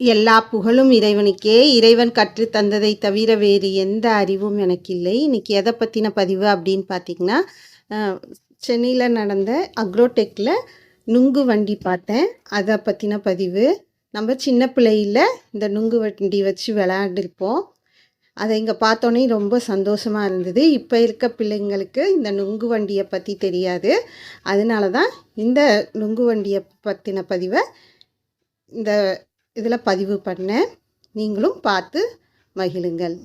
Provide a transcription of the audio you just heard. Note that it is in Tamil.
எல்லா புகழும் இறைவனுக்கே. இறைவன் கற்று தந்ததை தவிர வேறு எந்த அறிவும் எனக்கு இல்லை இன்றைக்கி எதை பற்றின பதிவு அப்படின்னு பார்த்தீங்கன்னா சென்னையில் நடந்த அக்ரோடெக்கில் நுங்கு வண்டி பார்த்தேன். அதை பற்றின பதிவு. நம்ம சின்ன பிள்ளையில் இந்த நுங்கு வண்டி வச்சு விளையாண்டுருப்போம் அதை இங்கே பார்த்தோன்னே ரொம்ப சந்தோஷமாக இருந்தது. இப்போ இருக்க பிள்ளைங்களுக்கு இந்த நுங்கு வண்டியை பற்றி தெரியாது. அதனால தான் இந்த நுங்கு வண்டியை பற்றின பதிவை இந்த இதில் பதிவு பண்ணேன் நீங்களும் பார்த்து மகிழுங்கள்.